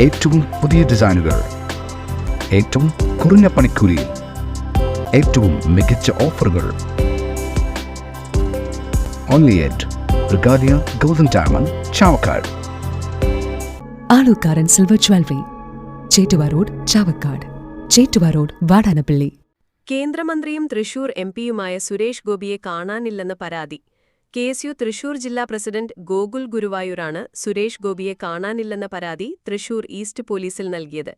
ഏറ്റവും പുതിയ ഡിസൈനുകൾ ഏറ്റവും കുറഞ്ഞ പണിക്കൂലിയിൽ ഏറ്റവും മികച്ച ഓഫറുകൾ. Only at Regalia golden diamond Chavakkad. Alukkaran silver jewellery Chettuva road Chavakkad. Chettuva road Vadanappally. കേന്ദ്രമന്ത്രിയും തൃശൂർ എംപിയുമായ സുരേഷ് ഗോപിയെ കാണാനില്ലെന്ന് പരാതി. കെ എസ് യു തൃശൂർ ജില്ലാ പ്രസിഡന്റ് ഗോകുൽ ഗുരുവായൂരാണ് സുരേഷ് ഗോപിയെ കാണാനില്ലെന്ന പരാതി തൃശൂർ ഈസ്റ്റ് പോലീസിൽ നൽകിയത്.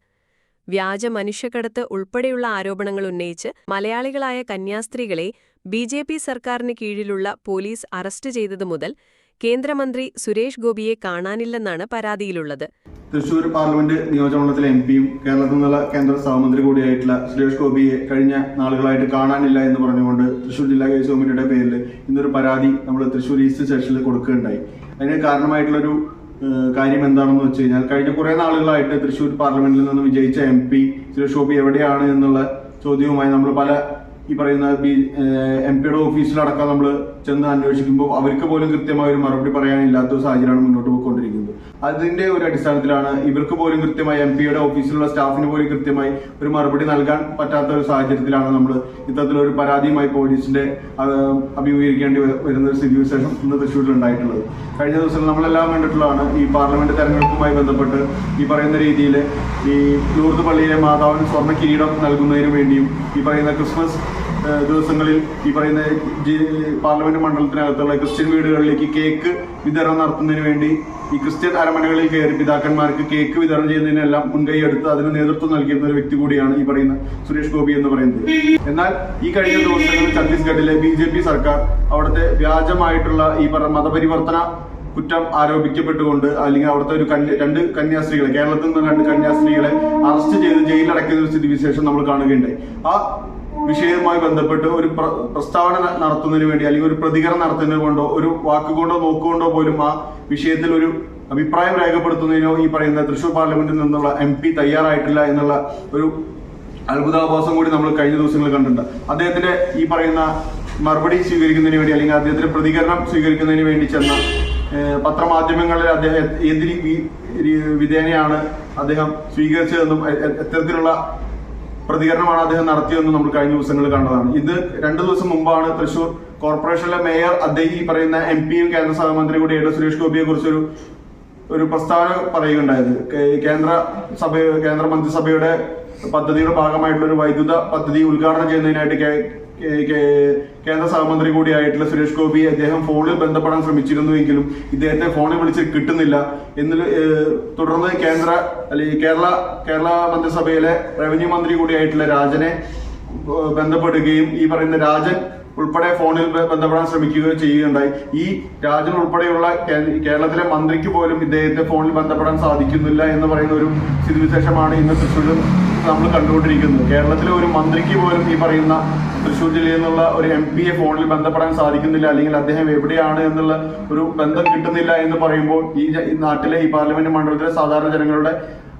വ്യാജ മനുഷ്യക്കടത്ത് ഉൾപ്പെടെയുള്ള ആരോപണങ്ങൾ ഉന്നയിച്ച് മലയാളികളായ കന്യാസ്ത്രീകളെ ബി ജെ പി സർക്കാരിന് കീഴിലുള്ള പോലീസ് അറസ്റ്റ് ചെയ്തതു മുതൽ കേന്ദ്രമന്ത്രി സുരേഷ് ഗോപിയെ കാണാനില്ലെന്നാണ് പരാതിയിലുള്ളത്. തൃശൂർ പാർലമെന്റ് നിയോജകമണ്ഡലത്തിലെ എം പിയും കേരളത്തിൽ നിന്നുള്ള കേന്ദ്ര സഹമന്ത്രി കൂടിയായിട്ടുള്ള സുരേഷ് ഗോപിയെ കഴിഞ്ഞ നാളുകളായിട്ട് കാണാനില്ല എന്ന് പറഞ്ഞുകൊണ്ട് തൃശൂർ ജില്ലാ കേസ് കമ്മിറ്റിയുടെ പേരിൽ ഇന്നൊരു പരാതി നമ്മൾ തൃശൂർ ഈസ്റ്റ് സെക്ഷനിൽ കൊടുക്കുകയുണ്ടായി. അതിന് കാരണമായിട്ടുള്ളൊരു കാര്യം എന്താണെന്ന് വെച്ച് കഴിഞ്ഞാൽ കഴിഞ്ഞ കുറെ നാളുകളായിട്ട് തൃശൂർ പാർലമെന്റിൽ നിന്ന് വിജയിച്ച എം പി സുരേഷ് ഗോപി എവിടെയാണ് എന്നുള്ള ചോദ്യവുമായി നമ്മൾ പല ഈ പറയുന്ന ബി എം പിയുടെ ഓഫീസിലടക്കം നമ്മൾ ചെന്ന് അന്വേഷിക്കുമ്പോൾ അവർക്ക് പോലും കൃത്യമായ ഒരു മറുപടി പറയാനില്ലാത്ത സാഹചര്യമാണ് മുന്നോട്ട് അതിന്റെ ഒരു അടിസ്ഥാനത്തിലാണ് ഇവർക്ക് പോലും കൃത്യമായി എം പിയുടെ ഓഫീസിലുള്ള സ്റ്റാഫിന് പോലും കൃത്യമായി ഒരു മറുപടി നൽകാൻ പറ്റാത്ത ഒരു സാഹചര്യത്തിലാണ് നമ്മൾ ഇത്തരത്തിലൊരു പരാതിയുമായി പോലീസിന്റെ അഭിമുഖീകരിക്കേണ്ടി വരുന്ന ഒരു സ്ഥിതി വിശേഷം ഇന്ന് തൃശ്ശൂരിൽ ഉണ്ടായിട്ടുള്ളത്. കഴിഞ്ഞ ദിവസം നമ്മളെല്ലാം കണ്ടിട്ടുള്ളതാണ് ഈ പാർലമെന്റ് തെരഞ്ഞെടുപ്പുമായി ബന്ധപ്പെട്ട് ഈ പറയുന്ന രീതിയിൽ ഈ ലൂർദ് പള്ളിയിലെ മാതാവിന് സ്വർണ കിരീടം നൽകുന്നതിന് വേണ്ടിയും ഈ പറയുന്ന ക്രിസ്മസ് ദിവസങ്ങളിൽ ഈ പറയുന്ന പാർലമെന്റ് മണ്ഡലത്തിനകത്തുള്ള ക്രിസ്ത്യൻ വീടുകളിലേക്ക് കേക്ക് വിതരണം നടത്തുന്നതിന് വേണ്ടി ഈ ക്രിസ്ത്യൻ അരമനകളിൽ കയറി പിതാക്കന്മാർക്ക് കേക്ക് വിതരണം ചെയ്യുന്നതിനെല്ലാം മുൻകൈ എടുത്ത് അതിന് നേതൃത്വം നൽകിയിരുന്ന ഒരു വ്യക്തി കൂടിയാണ് ഈ പറയുന്ന സുരേഷ് ഗോപി എന്ന് പറയുന്നത്. എന്നാൽ ഈ കഴിഞ്ഞ ദിവസങ്ങളിൽ ഛത്തീസ്ഗഡിലെ ബി ജെ പി സർക്കാർ അവിടുത്തെ വ്യാജമായിട്ടുള്ള ഈ പറഞ്ഞ മതപരിവർത്തന കുറ്റം ആരോപിക്കപ്പെട്ടുകൊണ്ട് അല്ലെങ്കിൽ അവിടുത്തെ ഒരു കന്യ രണ്ട് കന്യാസ്ത്രീകളെ കേരളത്തിൽ നിന്ന് രണ്ട് കന്യാസ്ത്രീകളെ അറസ്റ്റ് ചെയ്ത് ജയിലിലടക്കിയ ഒരു സ്ഥിതിവിശേഷം നമ്മൾ കാണുകയുണ്ടായി. ആ വിഷയവുമായി ബന്ധപ്പെട്ട് ഒരു പ്രസ്താവന നടത്തുന്നതിന് വേണ്ടി അല്ലെങ്കിൽ ഒരു പ്രതികരണം നടത്തുന്നതിന് കൊണ്ടോ ഒരു വാക്കുകൊണ്ടോ നോക്കുകൊണ്ടോ പോലും ആ വിഷയത്തിൽ ഒരു അഭിപ്രായം രേഖപ്പെടുത്തുന്നതിനോ ഈ പറയുന്ന തൃശൂർ പാർലമെന്റിൽ നിന്നുള്ള എം പി തയ്യാറായിട്ടില്ല എന്നുള്ള ഒരു അത്ഭുതാഭാസം കൂടി നമ്മൾ കഴിഞ്ഞ ദിവസങ്ങളിൽ കണ്ടിട്ടുണ്ട്. അദ്ദേഹത്തിന്റെ ഈ പറയുന്ന മറുപടി സ്വീകരിക്കുന്നതിന് വേണ്ടി അല്ലെങ്കിൽ അദ്ദേഹത്തിന്റെ പ്രതികരണം സ്വീകരിക്കുന്നതിന് വേണ്ടി ചെന്ന പത്രമാധ്യമങ്ങളിൽ അദ്ദേഹം ഏത് രീ- രീ- വിധേനയാണ് അദ്ദേഹം സ്വീകരിച്ചതെന്നും എത്തരത്തിലുള്ള പ്രതികരണമാണ് അദ്ദേഹം നടത്തിയതെന്ന് നമ്മൾ കഴിഞ്ഞ ദിവസങ്ങളിൽ കണ്ടതാണ്. ഇത് രണ്ടു ദിവസം മുമ്പാണ് തൃശൂർ കോർപ്പറേഷനിലെ മേയർ അദ്ദേഹം ഈ പറയുന്ന എം പിയും കേന്ദ്ര സഹമന്ത്രി കൂടിയായിട്ട് സുരേഷ് ഗോപിയെ കുറിച്ചൊരു ഒരു പ്രസ്താവന പറയുകയുണ്ടായത്. കേന്ദ്ര സഭ കേന്ദ്ര മന്ത്രിസഭയുടെ പദ്ധതിയുടെ ഭാഗമായിട്ടുള്ള ഒരു വൈദ്യുത പദ്ധതി ഉദ്ഘാടനം ചെയ്യുന്നതിനായിട്ട് കേന്ദ്ര സഹമന്ത്രി കൂടിയായിട്ടുള്ള സുരേഷ് ഗോപി അദ്ദേഹം ഫോണിൽ ബന്ധപ്പെടാൻ ശ്രമിച്ചിരുന്നുവെങ്കിലും ഇദ്ദേഹത്തെ ഫോണിൽ വിളിച്ച് കിട്ടുന്നില്ല. എന്നിൽ തുടർന്ന് കേന്ദ്ര അല്ലെങ്കിൽ കേരള കേരള മന്ത്രിസഭയിലെ റവന്യൂ മന്ത്രി കൂടിയായിട്ടുള്ള രാജനെ ബന്ധപ്പെടുകയും ഈ പറയുന്ന രാജൻ ഉൾപ്പെടെ ഫോണിൽ ബന്ധപ്പെടാൻ ശ്രമിക്കുകയോ ചെയ്യുകയുണ്ടായി. ഈ രാജൻ ഉൾപ്പെടെയുള്ള കേരളത്തിലെ മന്ത്രിക്ക് പോലും ഇദ്ദേഹത്തെ ഫോണിൽ ബന്ധപ്പെടാൻ സാധിക്കുന്നില്ല എന്ന് പറയുന്ന ഒരു സ്ഥിതിവിശേഷമാണ് ഇന്ന് തൃശ്ശൂരിൽ നമ്മൾ കണ്ടുകൊണ്ടിരിക്കുന്നത്. കേരളത്തിലെ ഒരു മന്ത്രിക്ക് പോലും ഈ പറയുന്ന തൃശ്ശൂർ ജില്ലയിൽ നിന്നുള്ള ഒരു എം പിയെ ഫോണിൽ ബന്ധപ്പെടാൻ സാധിക്കുന്നില്ല അല്ലെങ്കിൽ അദ്ദേഹം എവിടെയാണ് എന്നുള്ള ഒരു ബന്ധം കിട്ടുന്നില്ല എന്ന് പറയുമ്പോൾ ഈ നാട്ടിലെ ഈ പാർലമെന്റ് മണ്ഡലത്തിലെ സാധാരണ ജനങ്ങളുടെ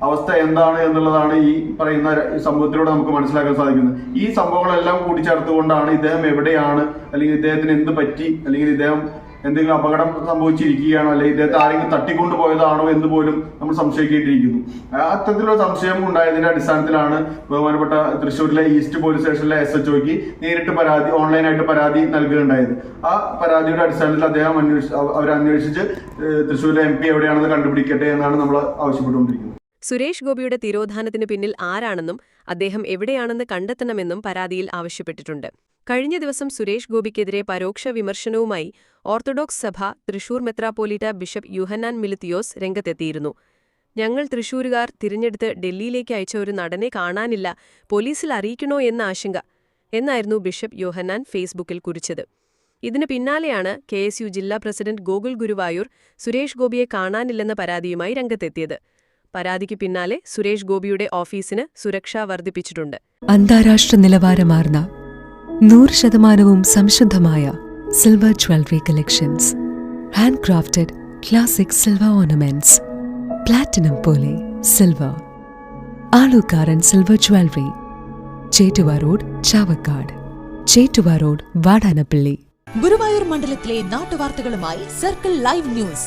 അവസ്ഥ എന്താണ് എന്നുള്ളതാണ് ഈ പറയുന്ന സംഭവത്തിലൂടെ നമുക്ക് മനസ്സിലാക്കാൻ സാധിക്കുന്നത്. ഈ സംഭവങ്ങളെല്ലാം കൂടിച്ചേർത്തുകൊണ്ടാണ് ഇദ്ദേഹം എവിടെയാണ് അല്ലെങ്കിൽ ഇദ്ദേഹത്തിന് എന്ത് പറ്റി അല്ലെങ്കിൽ ഇദ്ദേഹം എന്തെങ്കിലും അപകടം സംഭവിച്ചിരിക്കുകയാണോ അല്ലെങ്കിൽ ഇദ്ദേഹത്തെ ആരെങ്കിലും തട്ടിക്കൊണ്ടു പോയതാണോ എന്ന് പോലും നമ്മൾ സംശയിക്കേണ്ടിയിരിക്കുന്നു. അത്തരത്തിലുള്ള സംശയം ഉണ്ടായതിന്റെ അടിസ്ഥാനത്തിലാണ് ബഹുമാനപ്പെട്ട തൃശ്ശൂരിലെ ഈസ്റ്റ് പോലീസ് സ്റ്റേഷനിലെ എസ് എച്ച് ഒക്ക് നേരിട്ട് പരാതി ഓൺലൈനായിട്ട് പരാതി നൽകുകയുണ്ടായത്. ആ പരാതിയുടെ അടിസ്ഥാനത്തിൽ അദ്ദേഹം അന്വേഷിച്ച് അവരന്വേഷിച്ച് തൃശ്ശൂരിലെ എം പി എവിടെയാണെന്ന് കണ്ടുപിടിക്കട്ടെ എന്നാണ് നമ്മൾ ആവശ്യപ്പെട്ടുകൊണ്ടിരിക്കുന്നത്. സുരേഷ് ഗോപിയുടെ തിരോധാനത്തിന് പിന്നിൽ ആരാണെന്നും അദ്ദേഹം എവിടെയാണെന്ന് കണ്ടെത്തണമെന്നും പരാതിയിൽ ആവശ്യപ്പെട്ടിട്ടുണ്ട്. കഴിഞ്ഞ ദിവസം സുരേഷ് ഗോപിക്കെതിരെ പരോക്ഷ വിമർശനവുമായി ഓർത്തഡോക്സ് സഭ തൃശൂർ മെത്രാപ്പോലീറ്റ ബിഷപ്പ് യുഹന്നാൻ മിലിത്തിയോസ് രംഗത്തെത്തിയിരുന്നു. ഞങ്ങൾ തൃശൂരുകാർ തിരഞ്ഞെടുത്ത് ഡൽഹിയിലേക്ക് അയച്ച ഒരു നടനെ കാണാനില്ല പോലീസിൽ അറിയിക്കണോ എന്ന ആശങ്ക എന്നായിരുന്നു ബിഷപ്പ് യോഹന്നാൻ ഫേസ്ബുക്കിൽ കുറിച്ചത്. ഇതിന് പിന്നാലെയാണ് കെ ജില്ലാ പ്രസിഡന്റ് ഗോകുൽ ഗുരുവായൂർ സുരേഷ് ഗോപിയെ കാണാനില്ലെന്ന പരാതിയുമായി രംഗത്തെത്തിയത്. പരാതിക്ക് പിന്നാലെ സുരേഷ് ഗോപിയുടെ ഓഫീസിന് സുരക്ഷ വർദ്ധിപ്പിച്ചിട്ടുണ്ട്. അന്താരാഷ്ട്ര നിലവാരമാർന്ന നൂറ് ശതമാനവും സംശുദ്ധമായ silver jewellery collections. Hand crafted classic silver ornaments. Platinum പോലെ silver. Alukkaran silver jewellery. Chettuva road Chavakkad. Chettuva road Vadanappally. Guruvayur മണ്ഡലത്തിലെ നാട്ടുവാർത്തകളുമായി സർക്കിൾ ലൈവ് ന്യൂസ്.